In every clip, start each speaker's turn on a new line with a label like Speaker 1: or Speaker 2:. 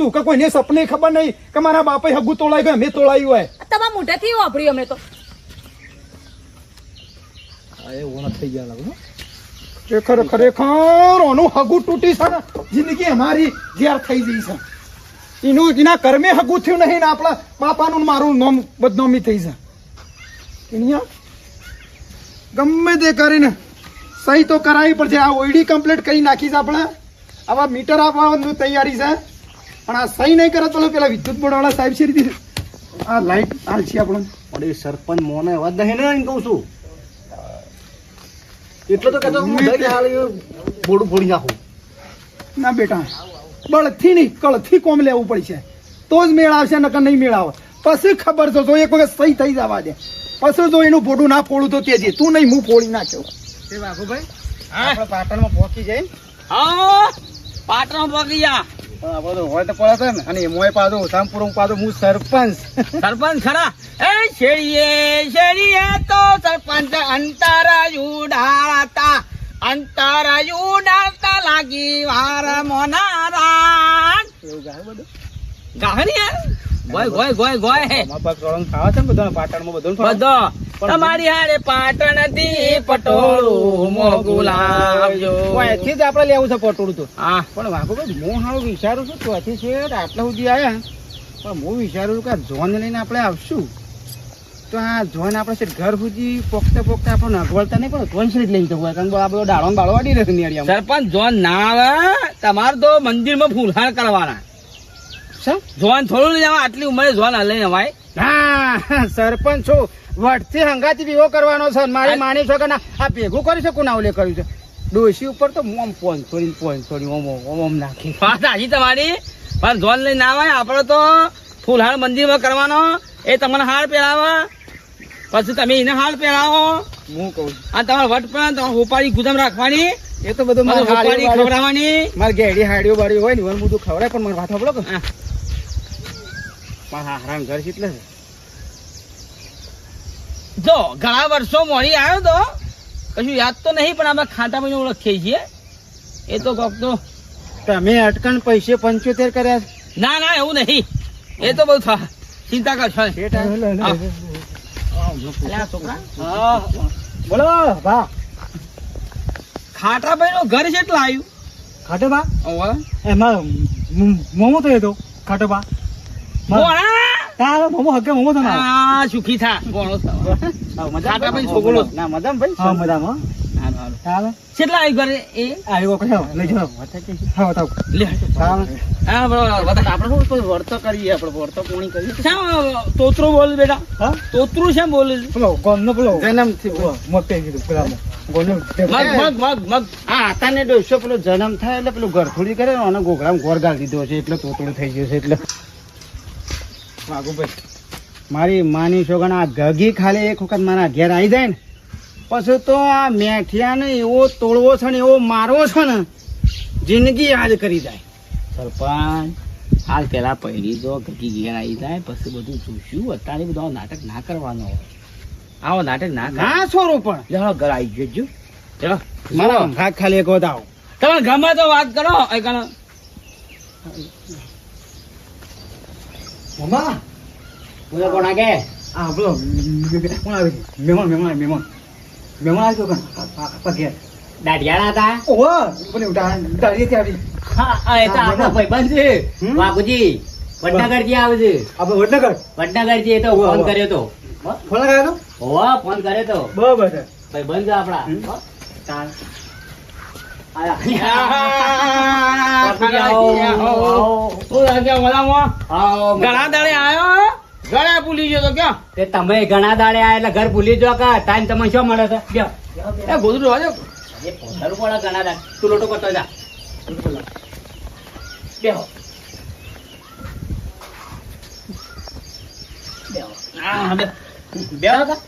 Speaker 1: હતું કે કોઈને સપને ખબર નહીં કે મારા બાપે હગું તોડાઈ ગયું મેં તોડાયું હોય.
Speaker 2: તમારા મોઢેથી વાપર્યું અમે તો.
Speaker 1: ખરેખર ખરેખર ઓનું હગું તૂટી છે ને જિંદગી અમારી ઝેર થઈ જઈ છે. એનું એના કર્મે હગું થયું નહીં ને આપણા બાપાનું મારું નોમ બદનામી થઈ છે. એની ગમે તે કરીને સહી તો કરાવી પડશે આ ઓઈડી કમ્પ્લીટ કરી નાખીશ આપણે. આવા મીટર આપવાની તૈયારી છે. પણ આ સહી નહીં કરે તો પેલા વિદ્યુત બોર્ડ વાળા સાહેબ છે રીતે. આ લાઈટ હાલ છે આપણે.
Speaker 3: પણ એ સરપંચ મોને એવા નહીં ને એમ કહું છું. એટલો તો કહેતો બોડું ફોડી નાખું.
Speaker 1: ના બેટા બળથી નહીં કળથી કોમ લેવું પડશે. તો જ મેળ આવશે નકર નહીં મેળ આવે. પછી ખબર તો એક વખત સહી થઈ જવા દે. પછી જો એનું ફોટું ના ફોડું તો તેજી તું નહીં હું ફોડી નાખ્યો
Speaker 3: એ બાબુભાઈ આપણે પાટણમાં પહોંચી જઈ.
Speaker 4: હા પાટણમાં પગી જા.
Speaker 3: આપણે તો હોય તો પડે ને. અને એમાંય પાછો સામપુર પાછો હું સરપંચ.
Speaker 4: સરપંચ ખરા? એ શેરીએ શેરીએ તો સરપંચ અંતર ઉડાડતા અંતર ઉડાડતા લાગી વાર મોનારા. ગાહરી ગોય ગોય ગોય ગોય.
Speaker 3: અમારા ખાવા છે ને બધાને પાટણમાં બધું.
Speaker 4: બધો તમારી હારે પાટણ પટોળું લાવજો.
Speaker 3: અહીંથી જ આપણે લેવું છે પટોળું તો.
Speaker 4: હા.
Speaker 3: પણ વાઘુભાઈ હું હારું વિચારું છું ત્યાંથી છે આટલા સુધી આવ્યા પણ હું વિચારું છું કે આ જોન લઈને આપણે આવશું. તો આ જોન આપણે છે ઘર સુધી પોખતા પોખતા આપણને અગવડતા નહીં પણ જોન છે જ લઈ જવું કારણ કે આ બધો ડાળો બાળો વાડી રહ્યો
Speaker 4: સરપંચ જોન ના આવે. તમારે તો મંદિરમાં ફૂલહાર કરવાના. જોન થોડું લઈ જવા આટલી ઉંમરે જોન ને ભાઈ.
Speaker 3: હા સરપંચ છું. વટથી હંગાતી વિવો કરવાનો છે મારે મારી માની છો કે ના? આ ભેગું કરી શકું ના ઓલે કર્યું છે. ડોશી ઉપર તો મોમ પોન થોડી પોન થોડી ઓમ ઓમ નાખી.
Speaker 4: વાત સાચી તમારી. પણ જોન લઈ ના આવે આપણે તો ફૂલહાર મંદિરમાં કરવાનો. એ તમને હાર પહેરાવે. પછી તમે એને હાર પહેરાવો.
Speaker 3: હું કહું છું.
Speaker 4: આ તમારે વટ પણ તમારે હોપારી ગુદામ રાખવાની.
Speaker 3: એ તો બધું મારે
Speaker 4: ખવડાવવાની.
Speaker 3: મારે ઘેડી હાડીઓ બાડીઓ હોય ને મને બધું ખવડાય પણ મને વાત સાંભળો કે. મારા હારામ ઘર કેટલે છે.
Speaker 4: જો ઘણા વર્ષો મોડી આવ્યો તો કશું યાદ તો નહીં પણ આપણે ખાતા મહિને ઓળખીએ છીએ. એ તો કોક તો
Speaker 3: તમે અટકણ પૈસે પંચોતેર કર્યા
Speaker 4: ના ના એવું નહીં. એ તો બહુ થા ચિંતા કરશો.
Speaker 3: બોલો ભા.
Speaker 4: ખાટાભાઈ નું ઘર કેટલા આવ્યું.
Speaker 3: ખાટો બા એમાં મોમો થયો હતો તો ખાટો બા
Speaker 4: ગોળા!
Speaker 3: તારો મોમો હકે મોમો તો
Speaker 4: આ સુખી થા. થા. છોકરો.
Speaker 3: ના ભાઈ હા મજામ.
Speaker 4: હારું, હારું. કેટલા આવ્યું ઘરે? એ?
Speaker 3: આવ્યો કયો લઈ જાઓ. હા બતાવ.
Speaker 4: લે. હા બરોબર બધા
Speaker 3: આપણે શું વર્તો કરીએ? આપણે વર્તો કોણી કરીએ?
Speaker 4: શા તોતરું બોલ બેટા?
Speaker 3: હા?
Speaker 4: તોતરું શેમ બોલે છે?
Speaker 3: પેલો ગોમનો પેલો જન્મથી મોટે કીધું પેલા
Speaker 4: મગ મગ મગ મગ.
Speaker 3: હા આતાને ડોસો પેલો જન્મ થાય એટલે પેલું ઘરફોડી કરે અને ગોગડામાં ગોર ગાળી દીધો છે એટલે તોતરું થઈ ગયું છે એટલે. વાઘુભાઈ મારી માની છોકરા આ ગગી ખાલી એક વખત મારા ઘેર આવી જાય ને પછી તો આ મેઠિયાને એવો તોડવો છે ને એવો મારવો છે ને જિંદગી યાદ કરી જાય.
Speaker 4: સરપંચ હાલ પેલા પહેરી દો ગગી ઘેર આવી જાય પછી બધું જોશું અત્યારે બધો નાટક ના કરવાનો હોય. આવો નાટક ના
Speaker 3: ના છોરો પણ.
Speaker 4: જાઓ ઘર આવી જજો. ચલો
Speaker 3: મારા ખાલી એક વખત આવો.
Speaker 4: તમે ગમે તો વાત કરો એ
Speaker 3: મમ્મા બોલો કોણ આગે આ બોલો કોણ આવી મહેમાન મહેમાન મહેમાન મહેમાન આવ્યો
Speaker 4: દાઢિયાળા હતા
Speaker 3: ઓહો બોલે આવી
Speaker 4: હા એ તો આપણા ભાઈબંધ છે બાપુજી વડનગરજી આવે છે
Speaker 3: આપણે વડનગર
Speaker 4: વડનગરજી એ તો ફોન કર્યો તો
Speaker 3: ફોન લગાવ્યો તો
Speaker 4: હોવા ફોન કર્યો તો
Speaker 3: બરાબર છે
Speaker 4: ભાઈબંધ આપણા ઘણા દાડે આયો ઘરે ભૂલી ગયો તો ક્યાં
Speaker 5: તે તમે ઘણા દાડે આ એટલે ઘર ભૂલી જો કે ટાઈમ તમને શું મળે છે.
Speaker 4: એ
Speaker 5: એ પડે ઘણા દાડે તું લોટો કરતો જા બેહો બેહો
Speaker 4: હા બે
Speaker 5: બેહો કા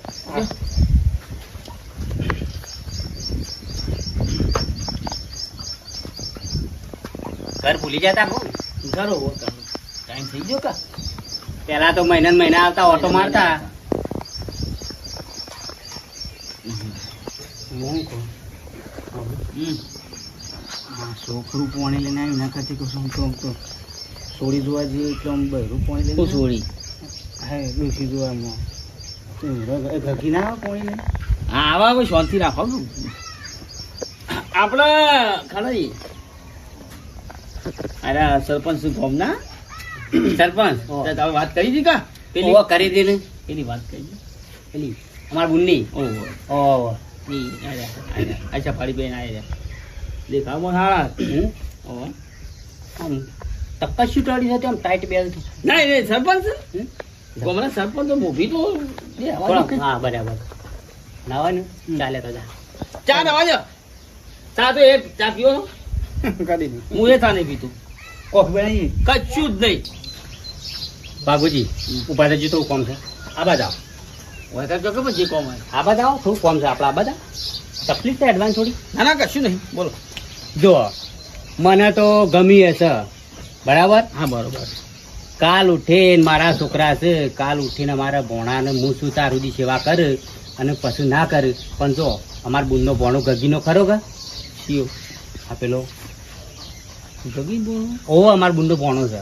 Speaker 5: ઘર ભૂલી જતા હું?
Speaker 4: ઘરો ટાઈમ થઈ ગયો કા?
Speaker 5: પેલા તો મહિના ને મહિના આવતા ઓટો મારતા.
Speaker 3: છોકરું પોણે લઈને આવ્યું એના કરતી છું તો તો સોળી જોવા જઈએ એટલે આમ બહેરું પાણી લઈને
Speaker 4: છોડી
Speaker 3: હા ડોસી જોવામાં. ઘકી ના આવે પાણી લઈને?
Speaker 4: હા આવા શાંતિ રાખો આપણે ખરી અરે સરપંચ શું ગોમ
Speaker 5: ના?
Speaker 4: સરપંચ તમે વાત કરી હતી કા? પેલી.
Speaker 5: કરી દે ને
Speaker 4: પેલી વાત કરી દે.
Speaker 5: પેલી અમાર બુન્ની.
Speaker 4: ઓ ઓ. અચ્છા પાડી બેન આયા દેખાવમાં સારા
Speaker 5: હમ?
Speaker 4: ઓહો.
Speaker 5: આમ તપસ્યું ટાળી હતી આમ ટાઈટ બેલ
Speaker 4: ના એ સરપંચ?
Speaker 5: હમ?
Speaker 4: સરપંચ તો મોભી તો
Speaker 5: હા બરાબર. નાવાનું? ચાલે તો
Speaker 4: ચા ના ચા તો એક ચા પીવો
Speaker 3: દે
Speaker 4: હું એ ચા નહીં પીતું
Speaker 3: કોફી નહીં
Speaker 4: કશું જ નહીં.
Speaker 5: બાબુજી ઊભા રહેજો થોડું કોમ છે. આ બાદ આવો.
Speaker 4: વધારે જો કે પછી કોમ હોય.
Speaker 5: આ બાદ આવો થોડું કોમ છે આપણા આ બાદ તકલીફ છે એડવાન્સ થોડી.
Speaker 4: ના ના કશું નહીં. બોલો.
Speaker 5: જો મને તો ગમી હશે. બરાબર?
Speaker 4: હા બરોબર.
Speaker 5: કાલ ઉઠીને મારા છોકરા છે. કાલ ઉઠીને મારા ભોણાને હું શું તાર સુધી સેવા કર અને પછી ના કર. પણ જો અમારા બુનનો ભોણો ગગીનો ખરો કે? આ પેલો
Speaker 4: ગગી બોલો
Speaker 5: ઓ અમાર બુંડો પોણો છે.